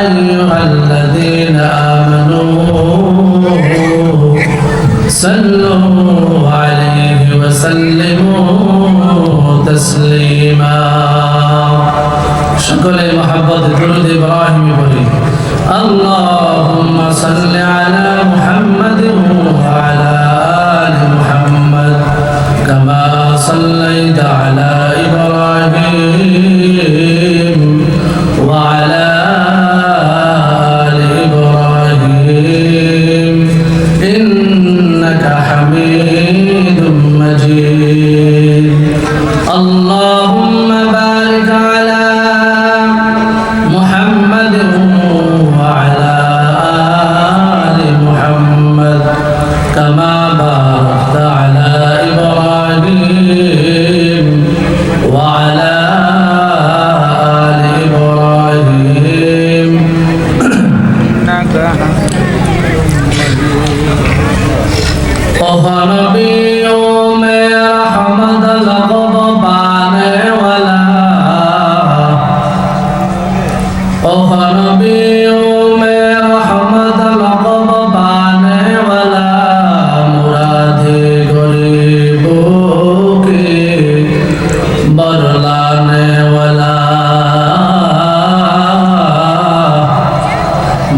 أيها الذين آمنوا صلوا عليه وسلموا تسليما. شكرا محبة درود إبراهيم بري اللهم صل على محمد وعلى آل محمد كما صليت على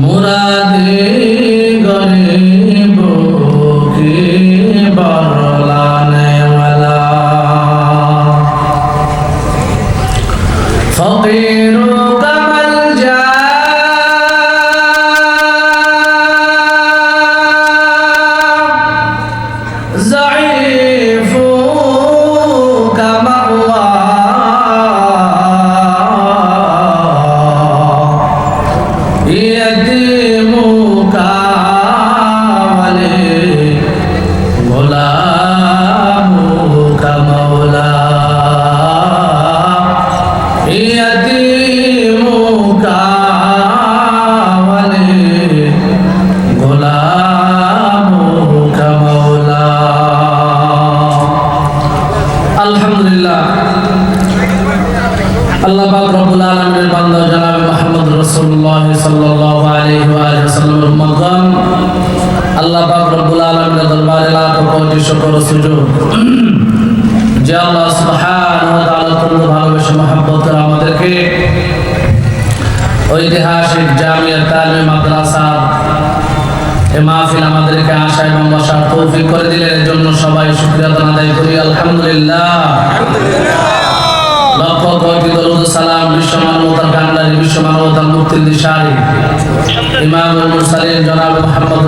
মোরাদের জনাব মুহাম্মদ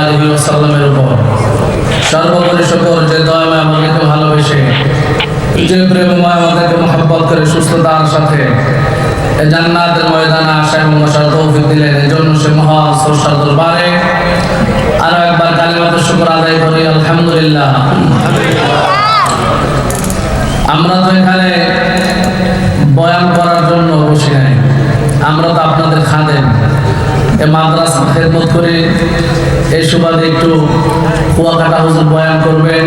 আলিহি ওয়াসাল্লামের উপর। সর্বোপরি যে আমাদেরকে ভালোবেসে, যে আমাদেরকে করে সুস্থতার সাথে জান্নাতের ময়দানে আসা এবং তৌফিক দিলেন। সে দরবারে একবার আদায় করি, আলহামদুলিল্লাহ। আমরা তো এখানে বয়ান করার জন্য বসে আমরা তো আপনাদের খাদেন এ মাদ্রাসা খেদমত করে এই সুবাদে একটু কুয়াকাটা হুজুর বয়ান করবেন,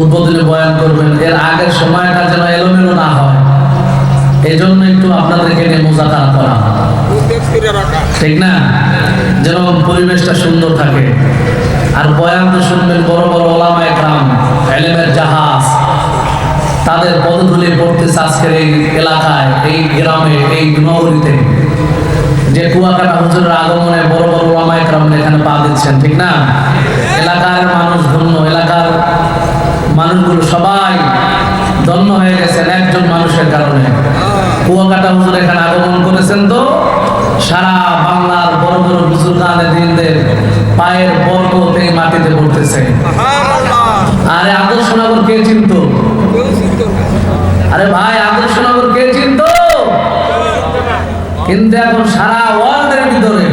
উদ্বোধনী বয়ান করবেন। এর আগের সময়টা যেন এলোমেলো না হয়। এই জন্য একটু আপনাদেরকে নিয়ে মোজাকারা করা ঠিক না? যেন পরিবেশটা সুন্দর থাকে। আর বয়ান তো শুনবেন বড় বড় ওলামা একরাম এলেমের জাহাজ। তাদের পদধূলি পড়তেছে আজকের এই এলাকায়, এই গ্রামে, এই নগরীতে। যে কুয়াকাটা হুজুরের আগমনে বড় বড় ওলামা একরাম এখানে পা দিচ্ছেন, ঠিক না? এলাকার মানুষ ধন্য, এলাকার মানুষগুলো সবাই ধন্য হয়ে গেছেন একজন মানুষের কারণে। কুয়াকাটা হুজুর এখানে আগমন করেছেন তো সারা বাংলার বড় বড় বুজুর্গানে দিনদের পায়ের বরকত এই মাটিতে পড়তেছে। আরে আদর্শনগর কে চিনত? আরে ভাই আদর্শনগর কে চিনত? কিন্তু এখন সারা ওয়ার্ল্ডের ভিতরে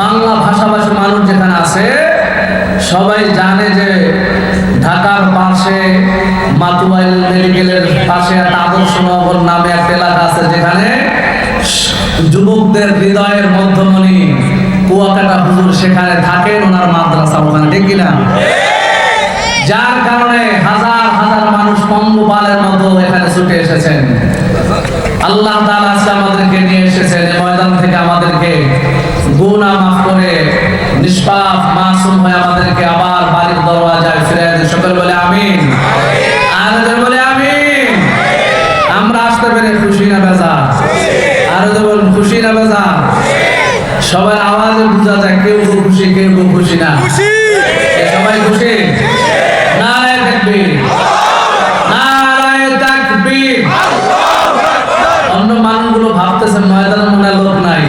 বাংলা ভাষাভাষী মানুষ যেখানে আছে সবাই জানে যে ঢাকার পাশে মাতুয়াইল মেডিকেলের পাশে একটা আদর্শনগর নামে একটা এলাকা আছে যেখানে যুবকদের হৃদয়ের মধ্যমণি কুয়াকাটা হুজুর সেখানে থাকেন, ওনার মাদ্রাসা ওখানে, ঠিক কিনা? যার কারণে হাজার হাজার মানুষ পঙ্গপালের মতো এখানে ছুটে এসেছেন। আল্লাহ তাআলা আমাদেরকে নিয়ে এসেছেন ময়দান থেকে আমাদেরকে গুনাহ মাফ করে, নিষ্পাপ, মাসুম হয়ে আমাদেরকে আবার বাড়ির দরওয়াজায় ফিরে সকলে বলে, আমিন। সবার আওয়াজে বোঝা যায় কেউ খুশি কেউ খুশি না। সবাই খুশি? নারায় তাকবীর। নারায় তাকবীর। অন্য মানুষগুলো ভাবতেছেন ময়দানে মনে লোক নাই।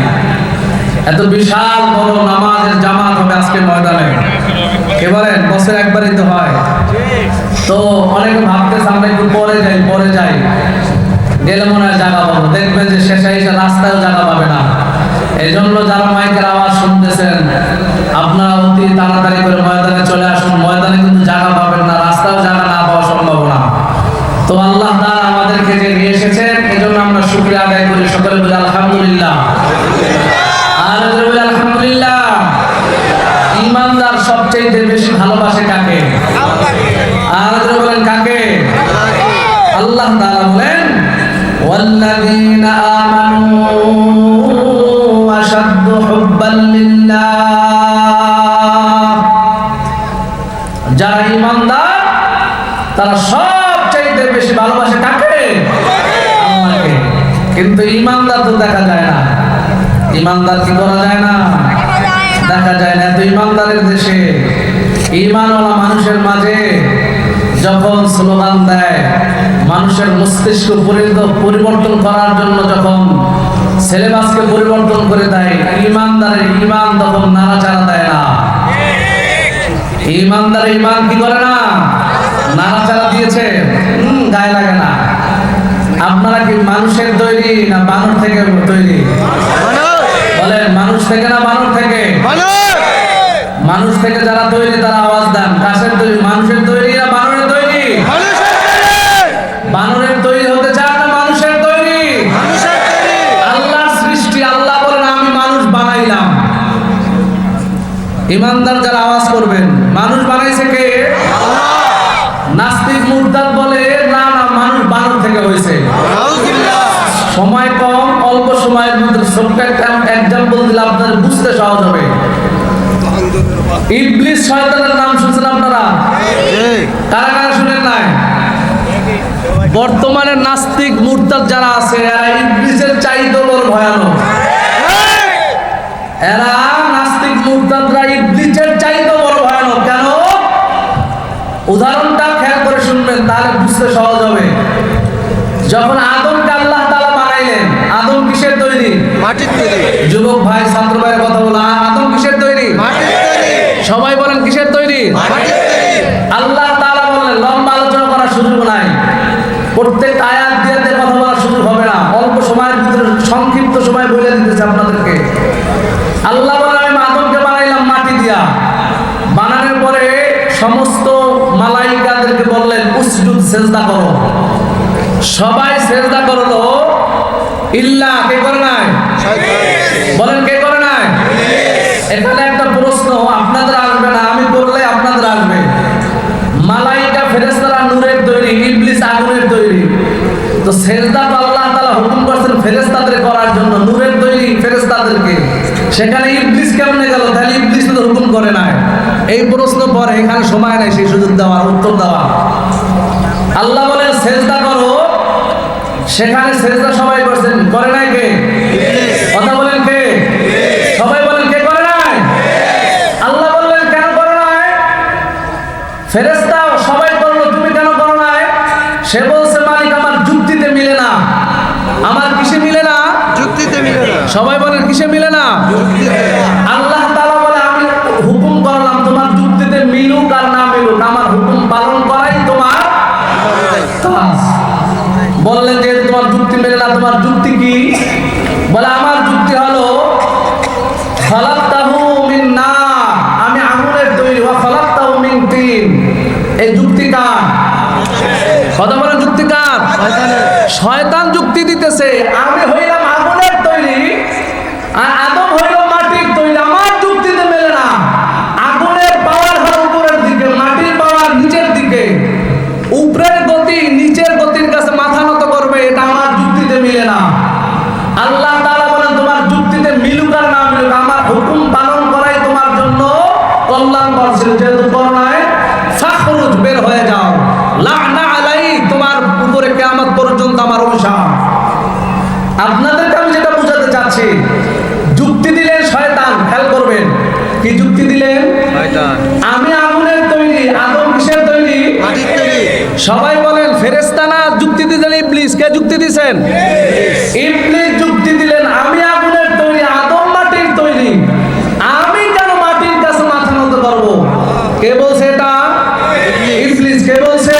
এত বিশাল বড় নামাজের জামাত হবে আজকে ময়দানে। কে বলেন? বছর একবারই তো হয়। তো অনেকে ভাবতেছে আমরা একটু পরে যাই পরে যাই। গেলে মনে হয় জায়গা পাবো। দেখবেন যে শেষে এসে রাস্তায়ও জায়গা পাবে না। এই জন্য যারা মাইকের আওয়াজ শুনতেছেন, আপনারা অতি তাড়াতাড়ি করে ময়দানে চলে আসুন। ময়দানে কিন্তু জায়গা পাবেন না, রাস্তাও জায়গা না পাওয়া সম্ভব না তো আল্লাহ তাআলা আমাদেরকে যে নিয়ে এসেছেন, এজন্য আমরা শুকরিয়া আদায় করি। সকলে বলি, আলহামদুলিল্লাহ। তারা সবচাইতে বেশি ভালোবাসে কাকে? কিন্তু ইমানদার তো দেখা যায় না। ইমানদার কি করা যায় না? দেখা যায় না। তো ইমানদারের দেশে। ইমানওয়ালা মানুষের মাঝে যখন স্লোগান দেয়, মানুষের মস্তিষ্ক পরিব- পরিবর্তন করার জন্য যখন সিলেবাসকে পরিবর্তন করে দেয়, ইমানদারের ইমান তখন নাড়াচাড়া দেয় না। ইমানদার ইমান কি করে না? নাড়াচাড়া দিয়েছে গায়ে লাগে না। আপনারা কি মানুষের তৈরি না বানর থেকে তৈরি? বলেন, মানুষ থেকে না বানর থেকে? মানুষ থেকে যারা তৈরি, তারা আওয়াজ দেন। কাশের তৈরি, মানুষের তৈরি না বানরের তৈরি? বানরের তৈরি হতে চান না মানুষের তৈরি? আল্লাহর সৃষ্টি, আল্লাহ বলেন, আমি মানুষ বানাইলাম। ইমানদার যারা আওয়াজ করবেন, মানুষ সময়ের মধ্যে ছোট্ট একটা এক্সাম্পল দিলে আপনাদের বুঝতে সহজ হবে। ইবলিস শয়তানের নাম শুনছেন আপনারা? কারা কারা শুনেন নাই? বর্তমানে নাস্তিক মুরতাদ যারা আছে, এরা ইবলিসের চাইতে বড় ভয়ানক। এরা নাস্তিক মুরতাদরা ইবলিসের চাইতে বড় ভয়ানক। কেন? উদাহরণটা খেয়াল করে শুনবেন, তাহলে বুঝতে সহজ হবে। যখন মাটির তৈরি। যুবক ভাই ছাত্র ভাইয়ের কথা বলা। আদম কিসের তৈরি? মাটির তৈরি। সবাই বলেন কিসের তৈরি? মাটির তৈরি। আল্লাহ তাআলা বলেন লম্বা আলোচনা করার সুযোগ নাই। প্রত্যেক আয়াত কথা বলার সুযোগ হবে না। অল্প সময়ের ভিতরে সংক্ষিপ্ত সময় বলে দিতেছে আপনাদেরকে। আল্লাহ আমি আদমকে বানাইলাম মাটি দিয়া। বানানোর পরে সমস্ত মালাইকাদেরকে বললেন উসজুদ সেজদা করো। সবাই সেজদা করল ইল্লা কে করে নাই বলেন, কে করে নাই? এখানে একটা প্রশ্ন, আপনাদের আসবে না, আমি করলে আপনাদের আসবে। মালাইকা ফেরেশতারা নূরের তৈরি, ইবলিস আগুনের তৈরি। তো সেজদা তো আল্লাহ তাআলা হুকুম করছেন ফেরেশতাদের করার জন্য, নূরের তৈরি ফেরেশতাদেরকে। সেখানে ইবলিস কেমনে গেল? তাহলে ইবলিস তো হুকুম করে নাই। এই প্রশ্ন পরে এখানে সময় নাই, সেই সুযোগ দেওয়ার, উত্তর দেওয়ার। আল্লাহ বলেন, সেজদা করো। সেখানে সেজদা সবাই করছেন, করে নাই কে? ফেরেশতা সবাই করল তুমি কেন করো নাই সে বলছে মালিক আমার যুক্তিতে মিলে না। আমার কিসে মিলে না? যুক্তিতে মিলে না। সবাই বলেন কিসে মিলে না? আল্লাহ তাআলা বলে আমি হুকুম করলাম তোমার যুক্তিতে মিলুক আর না মিলুক। আমার হুকুম পালন করাই তোমার বললেন যে তোমার যুক্তি মেলে না তোমার যুক্তি কি? শয়তান যুক্তি দিতেছে আমি হইলাম চাচ্ছি যুক্তি দিলেন শয়তান খেয়াল করবেন। কি যুক্তি দিলেন? শয়তান। আমি আগুনের তৈরি আদম কিসের তৈরি? সবাই বলেন ফেরেস্তা না? যুক্তি দিলেন ইবলিস কে যুক্তি দিছেন? ইবলিস। যুক্তি দিলেন আমি আগুনের তৈরি আদম মাটির তৈরি। আমি কেন মাটির কাছে মাথা নত করব? কে বলছে এটা? ইবলিস কে বলছে?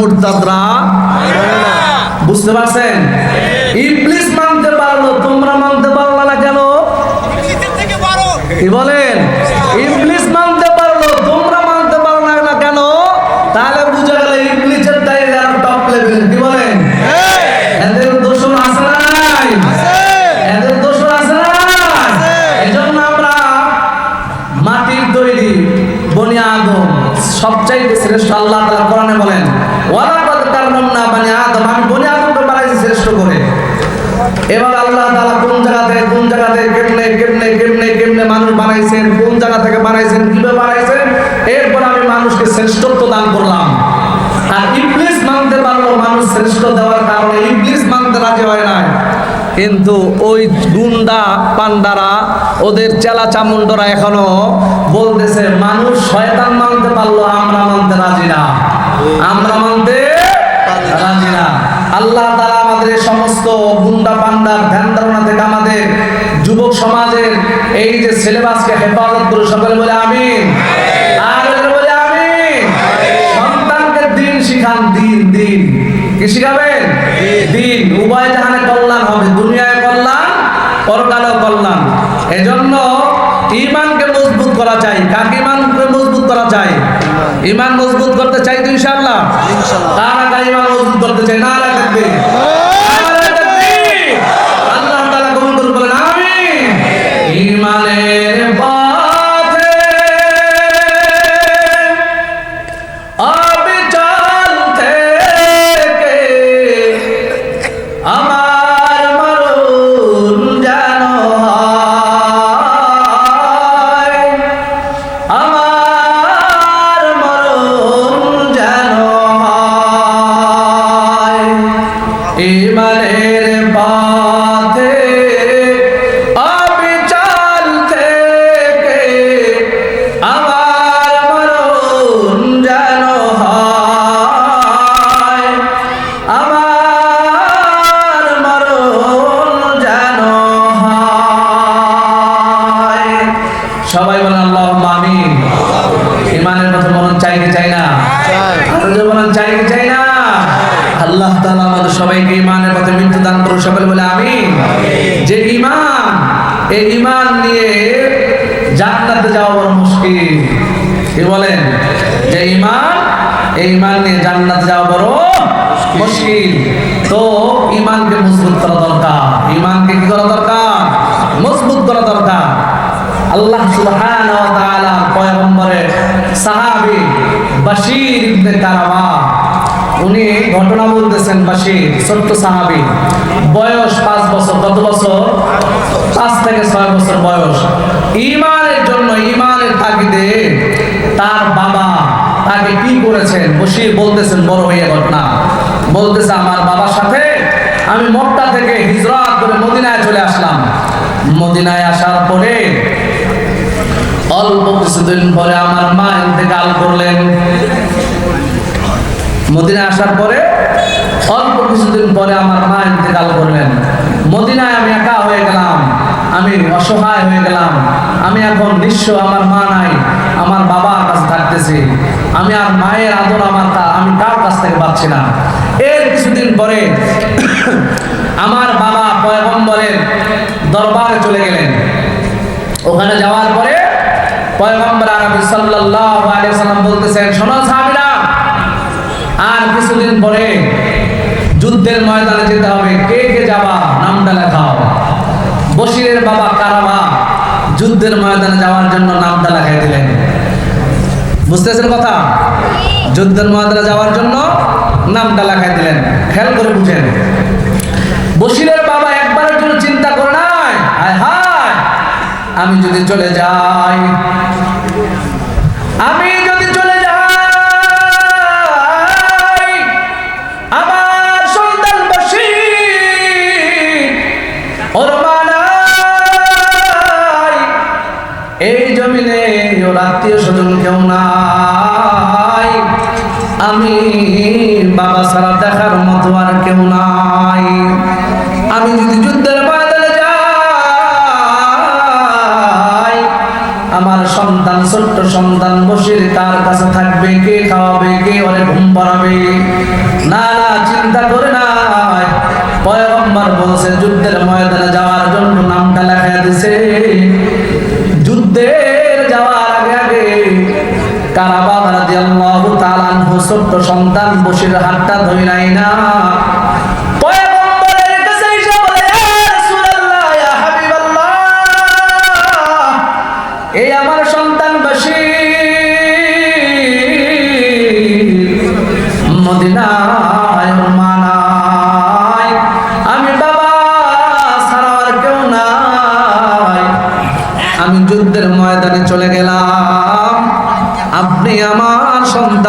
মুরতাদরা। বুঝতে পারছেন? ইবলিস মানতে পারল, তোমরা মানতে পারল না কেন? কি বলেন? ইবলিস মানতে পারল, তোমরা মানতে পারল না কেন? তাহলে বুঝা গেল ইবলিসের তাই টপ লেভেল কি বলেন? এদের দোষর আছে নাই? এদের দোষর আছে না এজন্য আমরা মাটির তৈরি বনি আদম সবচাইতে শ্রেষ্ঠ আল্লাহ তাআলা কোরআনে বলেন ওয়ালাকাদ কাররামনা বনি আদম আমি বনি আদমকে বানাইছি শ্রেষ্ঠ করে এবার আল্লাহ তাআলা কোন জায়গা থেকে কোন জায়গা থেকে কেমনে কেমনে কেমনে কেমনে মানুষ বানাইছেন, কোন জায়গা থেকে বানাইছেন, কীভাবে বানাইছেন, এরপর আমি মানুষকে শ্রেষ্ঠত্ব দান করলাম। আর ইবলিস মানতে পারল মানুষ শ্রেষ্ঠ দেওয়ার কারণে ইবলিস মানতে রাজি হয় নাই। কিন্তু ওই গুন্ডা পান্ডারা, ওদের চেলা চামুন্ডরা এখনও বলতেছে, মানুষ শয়তান মানতে পারল আমরা মানতে রাজি না। আমরা মানতে রাজি না। আল্লাহ তাআলা আমাদের সমস্ত গুন্ডা পান্ডার ধ্যান ধারণা থেকে আমাদের যুবক সমাজের এই যে সিলেবাসকে হেফাজত করে সকলে বলে আমিন। আর বলে আমিন সন্তানকে দিন শিখান দিন দিন। কি শিখাবেন? দিন। উভয় জাহানে কল্যাণ হবে দুনিয়ায় কল্যাণ পরকালেও কল্যাণ। এজন্য ইমানকে মজবুত করা চাই। কাকে ইমানকে মজবুত করা চাই? ইমান মজবুত করতে চাই তো ইনশাআল্লাহ। ইনশাআল্লাহ। কারা কারা ইমান মজবুত করতে সবাই বলেন আল্লাহ আমিন। ইমানের মতো মরণ চাই কি চাই না। বলেন চাই কি চাই না, আল্লাহ তাআলা আমাদের সবাইকে ইমানের পথে মৃত্যু দান করুন। সকলে বলে আমিন। যে ইমান এই ইমান নিয়ে জান্নাতে যাওয়া বড় মুশকিল। কি বলেন? যে ইমান এই ইমান নিয়ে জান্নাতে যাওয়া বড় মুশকিল। তো ইমানকে মজবুত করা দরকার। ইমানকে কি করা দরকার? মজবুত করা দরকার। আল্লাহ সুবহানাহু ওয়া তাআলা পয়গম্বরের সাহাবী বাশীর ইবনে উনি ঘটনা বলতেছেন বাশীর, ছোট্ট সাহাবী। বয়স পাঁচ বছর, কত বছর? পাঁচ থেকে ছয় বছর বয়স। ইমানের জন্য, ইমানের তাগিদে তার বাবা তাকে কি করেছেন? বসির বলতেছেন, বড় হইয়া ঘটনা। বলতেছে, আমার বাবার সাথে আমি মক্কা থেকে হিজরত করে মদিনায় চলে আসলাম। মদিনায় আসার পরে অল্প কিছুদিন পরে আমার মা ইন্তেকাল করলেন। মদিনায় আসার পরে অল্প কিছুদিন পরে আমার মা ইন্তেকাল করলেন। মদিনায় আমি একা হয়ে গেলাম, আমি অসহায় হয়ে গেলাম। আমি এখন নিঃস্ব, আমার মা নাই, আমার বাবার কাছে থাকতেছি। আমি আর মায়ের আদর, আমার আমি কার কাছ থেকে পাচ্ছি না। এর কিছুদিন পরে আমার বাবা পয়গম্বরের দরবারে চলে গেলেন ওখানে যাওয়ার পরে আরবি সাল্লাল্লাহু আলাইহি সাল্লাম বলতেছেন, শোনো সাহাবীরা, আর কিছুদিন পরে যুদ্ধের ময়দানে যেতে হবে। কে কে যাবা? নামটা লেখাও। বশিরের বাবা কারাবা যুদ্ধের ময়দানে যাওয়ার জন্য নামটা লেখাই দিলেন। বুঝতেছেন কথা? যুদ্ধের ময়দানে যাওয়ার জন্য নামটা লেখাই দিলেন। খেয়াল করে বুঝেন। বশিরের বাবা একবারের জন্য চিন্তা করে নাই, হায় হায়, আমি যদি চলে যাই আমি যদি চলে যাই, আমার সন্তান বশির ওর এই জমিনে ওর আত্মীয় স্বজন কেউ নাই। আমি বাবা ছাড়া দেখার মতো আর কেউ নাই। আমি যদি ছোট্ট সন্তান বসির কার কাছে থাকবে, কে খাওয়াবে, কে ওরে ঘুম পাড়াবে? না না, চিন্তা করে নাই পয়গম্বর বলছে, যুদ্ধের ময়দানে যাওয়ার জন্য নামটা লেখা দিছে। যুদ্ধের যাওয়ার আগে আগে কারাবাগ রাদিয়াল্লাহু তাআলা ছোট্ট সন্তান বসির হাতটা ধরে নাই না।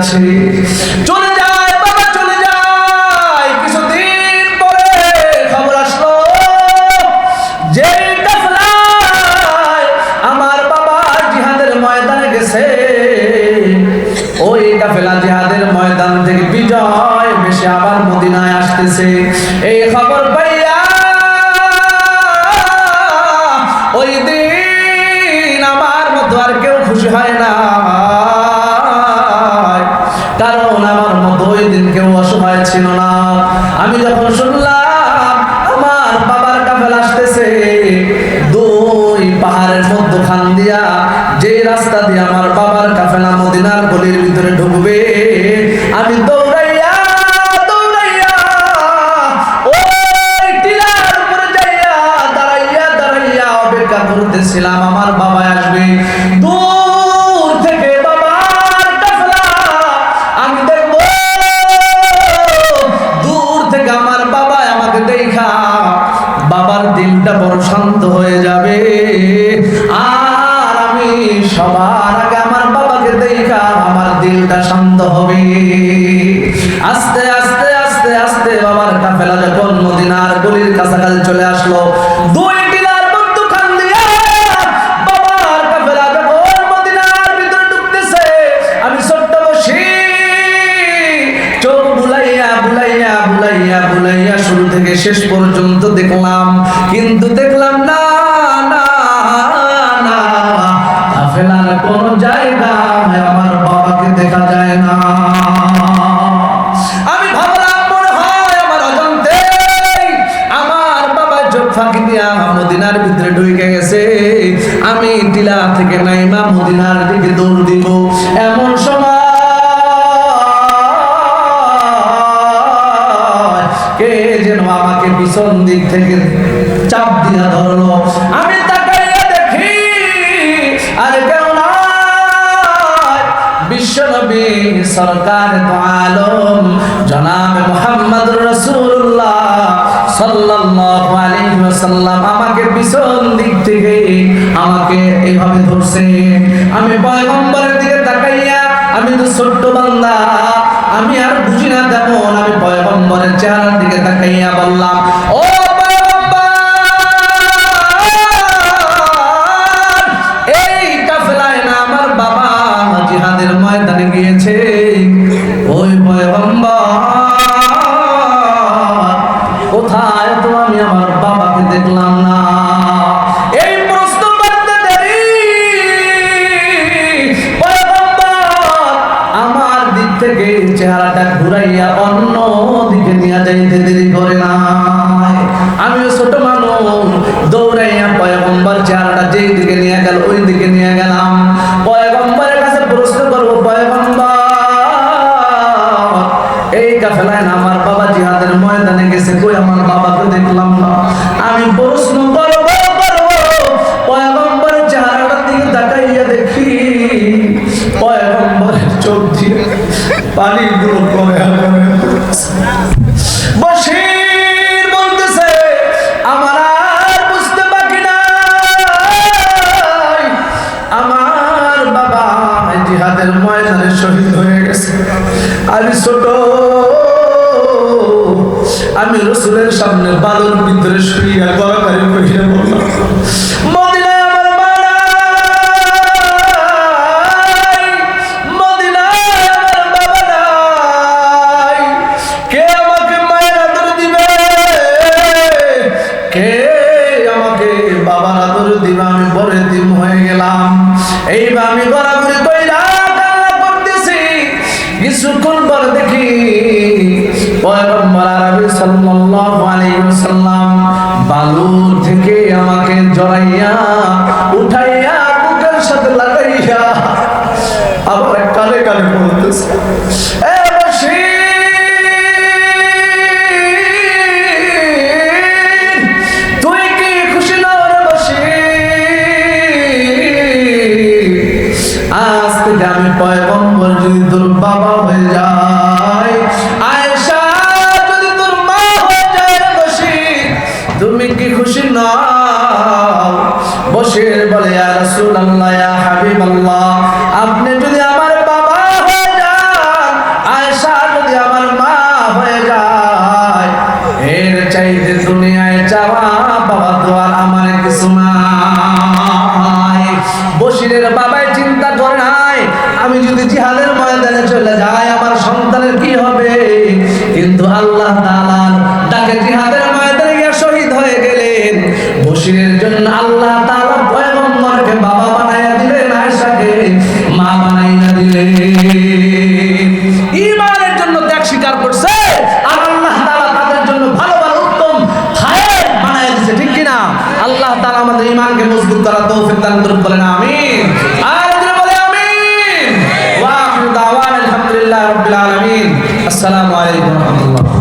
যাচ্ছে। চলে যায়, বাবা চলে যায়। কিছুদিন পরে খবর আসলো যে আমার বাবা জিহাদের ময়দানে গেছে। ওই কাফেলা জিহাদের ময়দান থেকে বিজয় বেশি আবার মদিনায় আসতেছে। এই খবর পাইয়া আমার মতো ওই দিন কেউ অসহায় ছিল না। আমি যখন শুনলাম আমার বাবার কাফেলা আসতেছে, দুই পাহাড়ের মধ্যখান দিয়া যে রাস্তা দিয়ে আমার বাবার কাফেলা মদিনার গলির দিলটা বড় শান্ত হয়ে যাবে। থেকে নাইমা মদিনার দিকে দৌড় দিব। এমন সময় কে যেন আমাকে পিছন দিক থেকে চাপ দিয়া ধরলো। আমি তাকাইয়া দেখি, আর কেউ বিশ্বনবী সরকার আলম, জনাব মোহাম্মদ রসুল্লাহ আমাকে পিছন দিক থেকে আমাকে এইভাবে ধরছে। আমি পয়গম্বরের দিকে তাকাইয়া, আমি তো ছোট্ট বান্দা, আমি আর বুঝি না তেমন। আমি পয়গম্বরের চেহারার দিকে তাকাইয়া বললাম, ও কাফেলায় আমার বাবা জিহাদের ময়দানে গেছে কই? আমার বাবাকে দেখলাম না। আমি প্রশ্ন করব করব দিকে তাকাইয়া দেখি চোখ দিয়ে পানি গুলো শহীদ হয়ে গেছে। আমি ছোট রসুলের সামনে বালুর ভিতরে শুয়ে গড়াগাড়ি সাল্লাল্লাহু আলাইহি ওয়াসাল্লাম বালুর থেকে আমাকে জড়াইয়া, উঠাইয়া, বুকের সাথে লাগাইয়া আবার কানে কানে বলতেছে ঈমানকে মজবুত করার তৌফিক দান করুন, বলেন আমিন। আর বলে আমিন। ওয়া আখিরু দাওয়ানা আলহামদুলিল্লাহি রাব্বিল আলামিন। আসসালামু আলাইকুম ওয়া রাহমাতুল্লাহ।